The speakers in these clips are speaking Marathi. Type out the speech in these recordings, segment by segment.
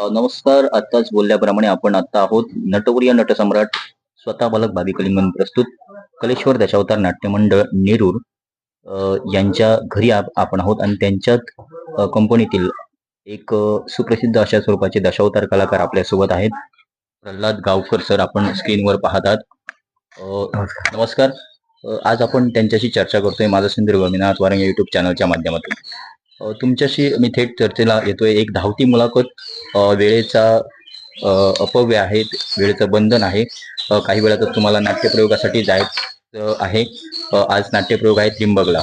नमस्कार. आताच बोलल्याप्रमाणे आपण आता आहोत. नटवर्य नटसम्राट स्वतः बालक भावी कलिंगन प्रस्तुत. कलेश्वर दशावतार नाट्य मंडळ नेरूर. अ, यांच्या घरी आपण आहोत आणि त्यांच्यात कंपनीतील एक सुप्रसिद्ध अशा स्वरूपाचे दशावतार कलाकार आपल्यासोबत आहेत. प्रल्हाद गावकर सर आपण स्क्रीनवर पाहतात नमस्कार. आज आपण त्यांच्याशी चर्चा करतोय माझा सिंधुदुर्ग मीनाथ वारंग युट्यूब चॅनलच्या माध्यमातून. तुमच्याशी मी थेट चर्चेला येतोय. एक धावती मुलाखत वेळेचा अपव्य आहे वेळेचं बंधन आहे. काही वेळातच तुम्हाला नाट्यप्रयोगासाठी जायचं आहे. आज नाट्यप्रयोग आहे त्रिंबगला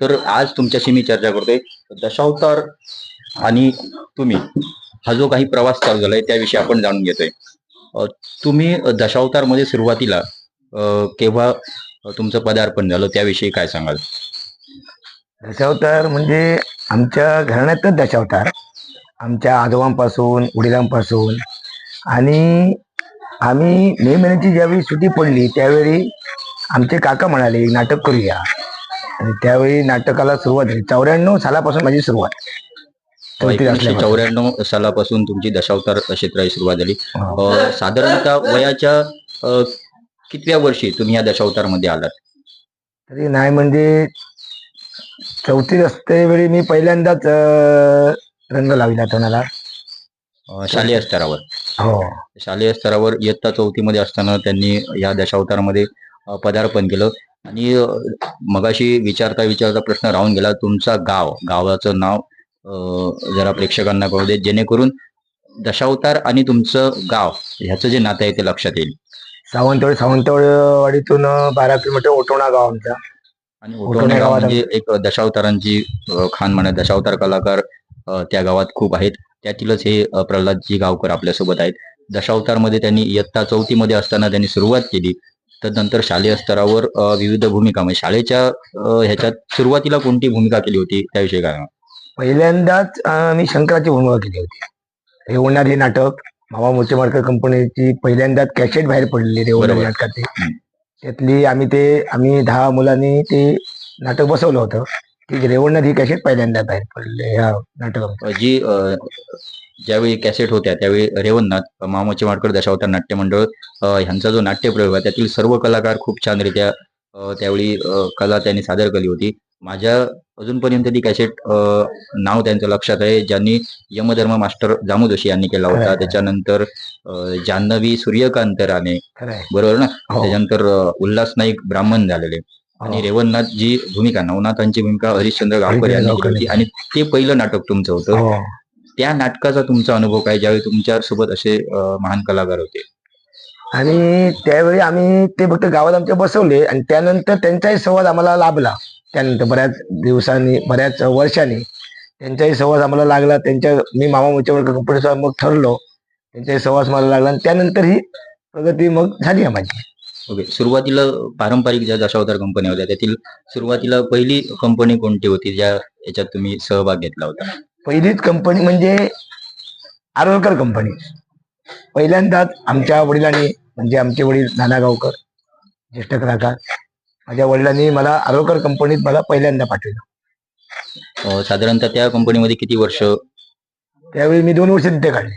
तर आज तुमच्याशी मी चर्चा करतोय. दशावतार आणि तुम्ही हा जो काही प्रवास चालू झालाय त्याविषयी आपण जाणून घेतोय. तुम्ही दशावतारमध्ये सुरुवातीला केव्हा तुमचं पदार्पण झालं? त्याविषयी काय सांगाल? दशावतार म्हणजे आमच्या घराण्यातच दशावतार. आमच्या आजोबांपासून वडिलांपासून. आणि आम्ही मे महिन्याची ज्यावेळी सुट्टी पडली त्यावेळी आमचे काका म्हणाले "एक नाटक करूया. आणि त्यावेळी नाटकाला सुरुवात झाली. चौऱ्याण्णव सालापासून माझी सुरुवात. असल्यापासून. चौऱ्याण्णव सालापासून तुमची दशावतार क्षेत्राची सुरुवात झाली. हो. अ, साधारणतः वयाच्या अ, कितव्या वर्षी तुम्ही या दशावतारमध्ये आलात? तरी नाही म्हणजे चौथीत असते वेळी मी पहिल्यांदाच अं, रंग लावला तोंडाला अ, शालेय स्तरावर. हो. शालेय स्तरावर इयत्ता चौथीमध्ये असताना त्यांनी या दशावतारामध्ये अ, पदार्पण केलं. आणि अ, मगाशी विचारता विचारता प्रश्न राहून गेला तुमचा गाव गावाचं नाव अ, जरा प्रेक्षकांना कळू दे. जेणेकरून दशावतार आणि तुमचं गाव ह्याचं जे नातं आहे ते लक्षात येईल. सावंतवाडी सावंतवाडीतून बारा किलोमीटर ओटोणा गाव आमचा. आणि ओटोणे गाव म्हणजे एक दशावतारांची खान म्हणा दशावतार कलाकार त्या गावात खूप आहेत त्यातीलच हे प्रल्हादजी गावकर आपल्यासोबत आहेत दशावतारमध्ये त्यांनी इयत्ता चौथी मध्ये असताना त्यांनी सुरुवात केली तदनंतर शालेय स्तरावर विविध भूमिका म्हणजे शाळेच्या ह्याच्यात सुरुवातीला कोणती भूमिका केली होती त्याविषयी काय? पहिल्यांदाच मी शंकराची भूमिका केली होती रेवणार हे नाटक मामा मुचेमाडकर कंपनीची पहिल्यांदाच कॅसेट बाहेर पडलेली रेवणार. नाटकाची. त्यातली आम्ही ते आम्ही दहा मुलांनी ते नाटक बसवलं होतं. की रेवणार ही कॅसेट पहिल्यांदा बाहेर पडले ह्या नाटक. जी ज्यावेळी कॅसेट होत्या त्यावेळी रेवणनाथ मामाचे माडकर दशावतार नाट्य मंडळ ह्यांचा जो नाट्यप्रयोग आहे त्यातील सर्व कलाकार खूप छानरित्या त्यावेळी कला त्यांनी सादर केली होती. माझ्या अजूनपर्यंत ती कॅसेट नाव त्यांचं लक्षात आहे. ज्यांनी यमधर्म मास्टर जामू जोशी यांनी केला होता. त्याच्यानंतर जान्हवी सूर्यकांत राणे. बरोबर ना? हो. त्याच्यानंतर उल्हास नाईक ब्राह्मण झालेले. आणि हो. रेवणनाथ जी भूमिका नवनाथांची भूमिका हरिश्चंद्र गावकर यांनी होती. आणि ते पहिलं नाटक तुमचं होतं. हो. त्या नाटकाचा तुमचा अनुभव काय? ज्यावेळी तुमच्यासोबत असे महान कलाकार होते. आणि त्यावेळी आम्ही ते फक्त गावात आमच्या बसवले आणि त्यानंतर त्यांचाही संवाद आम्हाला लाभला. त्यानंतर बऱ्याच दिवसांनी बऱ्याच वर्षांनी त्यांचाही सहवास आम्हाला लागला. त्यांच्या मी मामा मुचेवडकर कंपनीचा मग ठरलो. त्यांचाही सहवास मला लागला आणि त्यानंतर ही प्रगती मग झाली आहे माझी ओके. सुरुवातीला पारंपरिक ज्या दशावतार कंपन्या होत्या त्यातील सुरुवातीला पहिली कंपनी कोणती होती ज्या याच्यात तुम्ही सहभाग घेतला होता? पहिलीच कंपनी म्हणजे आरोलकर कंपनी. पहिल्यांदाच आमच्या वडिलांनी म्हणजे आमचे वडील नाना गावकर ज्येष्ठ कलाकार माझ्या वडिलांनी मला आरोलकर कंपनीत मला पहिल्यांदा पाठवलं. अ, साधारणतः त्या कंपनीमध्ये किती वर्ष? त्यावेळी मी दोन वर्ष तिथे काढले.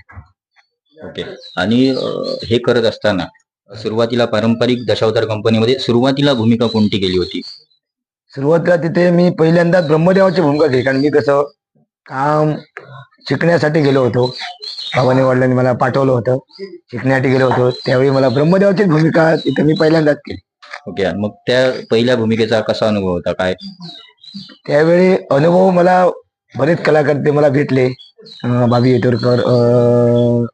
ओके. आणि अ, हे करत असताना सुरुवातीला पारंपरिक दशावतार कंपनीमध्ये सुरुवातीला भूमिका कोणती केली होती? सुरुवातीला तिथे मी पहिल्यांदाच ब्रह्मदेवाची भूमिका घेतली कारण मी कसं काम शिकण्यासाठी गेलो होतो. बाबांनी वडिलांनी मला पाठवलं होतं. शिकण्यासाठी गेलो होतो. त्यावेळी मला ब्रह्मदेवाची भूमिका तिथे मी पहिल्यांदाच केली. ओके. मग त्या पहिल्या भूमिकेचा कसा अनुभव होता? काय? त्यावेळी अनुभव मला बरेच कलाकार ते मला भेटले बाबी अं,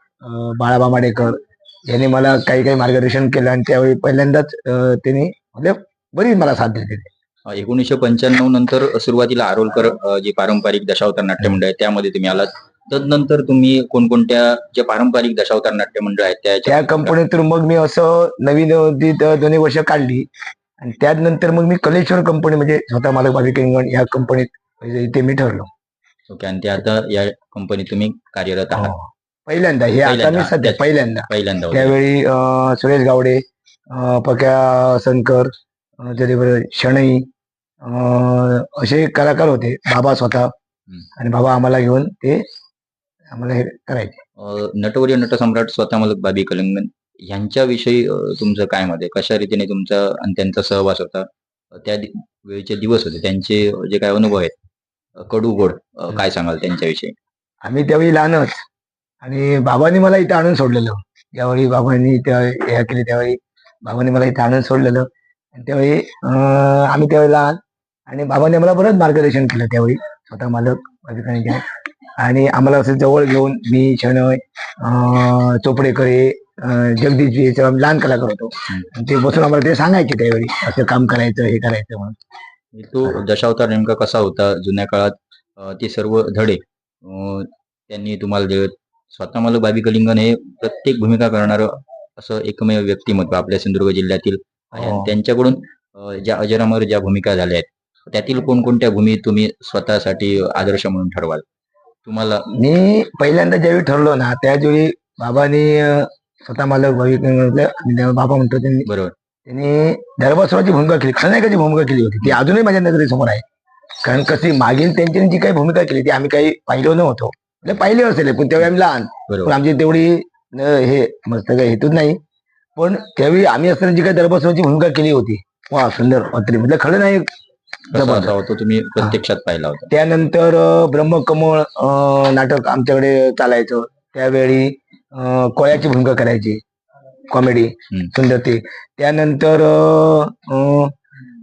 बाळाबा माडेकर. यांनी मला काही काही मार्गदर्शन केलं आणि त्यावेळी पहिल्यांदाच त्यांनी म्हणजे बरीच मला साथ दिली. एकोणीसशे पंच्याण्णव नंतर सुरुवातीला आरोलकर जी पारंपरिक दशावतार नाट्यमंडळ आहे त्यामध्ये तुम्ही आलात. तदनंतर तुम्ही कोणकोणत्या जे पारंपरिक दशावतार नाट्यमंडळ आहेत त्या त्याच्या कंपनीतून मग मी असं नवीन दोन्ही वर्ष काढली. आणि त्यानंतर मग मी कलेश्वर कंपनी म्हणजे स्वतः मालक बाबी किंगण या कंपनीत म्हणजे इथे मी ठरलो. ओके आणि ते आता या कंपनीत तुम्ही कार्यरत आहात. हो. पहिल्यांदा हे आता मी पहिल्यांदा, सध्या पहिल्यांदा. पहिल्यांदा होते. त्यावेळी अं, सुरेश गावडे अं, पक्या सनकर अं, त्याच्याबरोबर शणई अं, असे कलाकार होते. बाबा स्वतः आणि बाबा आम्हाला घेऊन ते आम्हाला हे करायचे नटवर्य नटसम्राट स्वतः मलक बाबी कलिंगन यांच्याविषयी अ, तुमचं काय मत आहे? कशा रीतीने तुमचा आणि त्यांचा सहवास होता? अ, त्या दि- वेळचे दिवस होते. त्यांचे जे काय अनुभव आहेत अ, कडू गोड अ, काय सांगाल त्यांच्याविषयी? आम्ही त्यावेळी लहानच आणि बाबांनी मला इथं आणून सोडलेलं. ज्यावेळी बाबांनी त्या हे केले त्यावेळी बाबांनी मला इथं आणून सोडलेलं. आणि त्यावेळी अं, आम्ही त्यावेळी लहान. आणि बाबांनी मला बरंच मार्गदर्शन केलं त्यावेळी. स्वतः मालक बाबीकरांचे आणि आम्हाला असं जवळ घेऊन मी शनय चोपडेकरे अं, जगदीश जी लहान कलाकार होतो. ते बसून आम्हाला ते सांगायचे त्यावेळी असं काम करायचं हे करायचं म्हणून. तो दशावतार नेमका कसा होता? जुन्या काळात ते सर्व धडे त्यांनी तुम्हाला दिले स्वतः मलक बाबी कलिंगन हे प्रत्येक भूमिका करणारं असं एकमेव व्यक्तिमत्व आपल्या सिंधुदुर्ग जिल्ह्यातील हो. त्यांच्याकडून ज्या अजरामर ज्या भूमिका झाल्या आहेत त्यातील कोणकोणत्या भूमी तुम्ही स्वतःसाठी आदर्श म्हणून ठरवाल? तुम्हाला? मी पहिल्यांदा ज्यावेळी ठरलो ना त्याचवेळी बाबांनी अं, स्वतः मालक भाविक म्हटलं आणि तेव्हा बाबा म्हणतो त्यांनी बरोबर. त्यांनी दरबासुराची भूमिका केली. खलनायकाची भूमिका केली होती? ती अजूनही माझ्या नजरेसमोर आहे. कारण कशी मागील त्यांची जी काही भूमिका केली ती आम्ही काही पाहिलो नव्हतो. म्हणजे पाहिले असेल पण त्यावेळी आम्ही लहान. पण आमची तेवढी हे मस्त काही हेतूच नाही. पण त्यावेळी आम्ही असताना जी काही दरबासुराची भूमिका केली होती वा सुंदर अत्री म्हणजे खलनायक कसा जबरदस्त. होतो तुम्ही प्रत्यक्षात पाहिला होता त्यानंतर अं, ब्रह्मकमळ अं, नाटक आमच्याकडे चालायचं त्यावेळी अं, कोळ्याची भूमिका करायची कॉमेडी हम्म. सुंदर ते त्यानंतर अं, अं,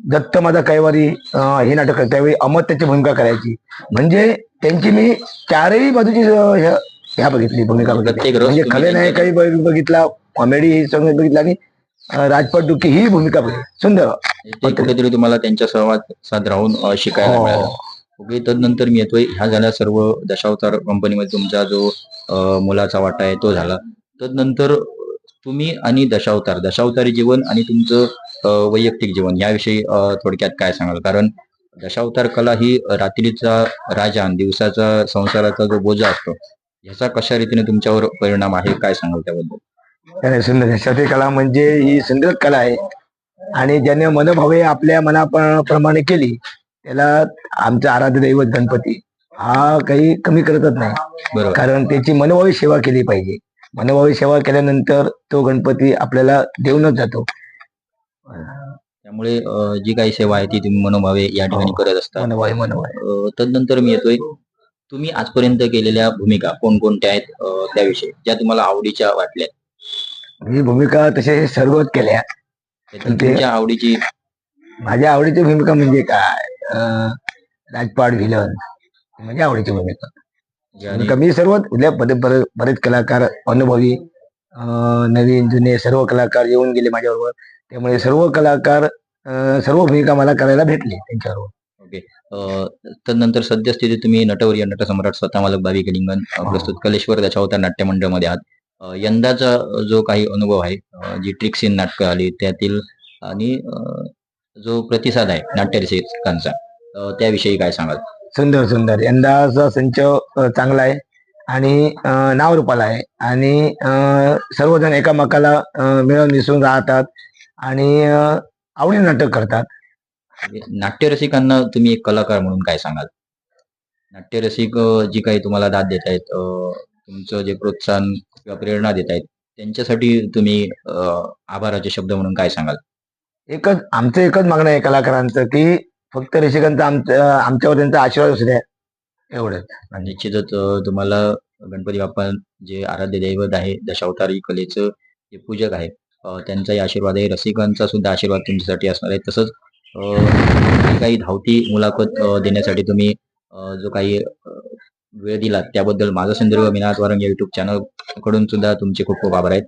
दत्त माझा कैवारी अं, हे नाटक. त्यावेळी अमत्याची भूमिका करायची म्हणजे त्यांची मी चारही बाजूची अं, ह्या- ह्या बघितली भूमिका बघितली प्रत्येक रस म्हणजे तुम्ही खलनायकही बघ- बघितला कॉमेडी संगीत बघितला आणि राजपाट दुःखी ही भूमिका सुंदर. ते कुठेतरी तुम्हाला त्यांच्या सहवासात राहून अ, शिकायला हो. मिळालं. ओके तदनंतर मी येतोय. ह्या झाल्या सर्व दशावतार कंपनीमध्ये तुमचा जो अ, मुलाचा वाटा आहे तो झाला. तदनंतर तुम्ही आणि दशावतार दशावतारी जीवन आणि तुमचं अ, वैयक्तिक जीवन याविषयी अ, थोडक्यात काय सांगाल? कारण दशावतार कला ही रात्रीचा राजा आणि दिवसाचा संसाराचा जो बोजा असतो ह्याचा कशा रीतीने तुमच्यावर परिणाम आहे काय सांगाल त्याबद्दल? त्याने सुंदर शास्त्रीय कला म्हणजे ही सुंदर कला आहे. आणि ज्याने मनोभावे आपल्या मनाप्रमाणे केली त्याला आमचा आराध्य दैवत गणपती हा काही कमी करतच नाही. बरोबर. कारण त्याची मनोभावी सेवा केली पाहिजे. मनोभावी सेवा केल्यानंतर तो गणपती आपल्याला देऊनच जातो. त्यामुळे जी काही सेवा आहे ती तुम्ही मनोभावे या ठिकाणी हो. करत असता. मनोभावी मनोभावी. तदनंतर मी येतोय. तुम्ही आजपर्यंत केलेल्या भूमिका कोणकोणत्या आहेत त्याविषयी ज्या तुम्हाला आवडीच्या वाटल्या भूमिका तसे सर्वच केल्या. ते- तुमच्या आवडीची? माझ्या आवडीची भूमिका म्हणजे काय? अं, राजपाट व्हिलन म्हणजे आवडीची भूमिका. जी आणि भूमिका मी सर्व उद्या बरे- बरे- बरेच कलाकार अनुभवी अं, नवीन जुने सर्व कलाकार येऊन गेले माझ्याबरोबर. त्यामुळे सर्व कलाकार अं, सर्व भूमिका मला करायला भेटले त्यांच्याबरोबर. अ, तदनंतर सद्यस्थिती तुम्ही नटवर्य नटसम्राट स्वतः मालक बाबी कलिंगन अ, हो. प्रस्तुत कलेश्वर दशावतार नाट्य मंडळमध्ये आहात. यंदाचा जो काही अनुभव आहे जी ट्रिक्स इन नाटकं आली त्यातील आणि जो प्रतिसाद आहे नाट्यरसिकांचा त्याविषयी काय सांगाल? सुंदर सुंदर. यंदाचा संच चांगला आहे आणि अं, नाव रूपाला आहे आणि सर्वजण एकामेकाला मिळून मिसळून राहतात आणि अं, आवडीने नाटक करतात. नाट्यरसिकांना तुम्ही एक कलाकार म्हणून काय सांगाल? नाट्यरसिक जी काही तुम्हाला दाद देत आहेत तुमचं जे प्रोत्साहन किंवा प्रेरणा देत आहेत त्यांच्यासाठी तुम्ही आभाराचे शब्द म्हणून काय सांगाल? एकच आमचं एकच मागणं आहे कलाकारांचं की फक्त रसिकांचा आमच्या आमच्यावर त्यांचा आशीर्वाद असू द्या. एवढंच. निश्चितच तुम्हाला गणपती बाप्पा जे आराध्य दैवत आहे दशावतारी कलेचं जे पूजक आहे त्यांचाही आशीर्वाद आहे. रसिकांचा सुद्धा आशीर्वाद तुमच्यासाठी असणार आहे. तसंच काही धावती मुलाखत देण्यासाठी तुम्ही जो काही वेळ दिलात. त्याबद्दल माझा संदर्भ विनाथ वारंग या युट्यूब चॅनलकडून सुद्धा तुमचे खूप खूप आभार आहेत.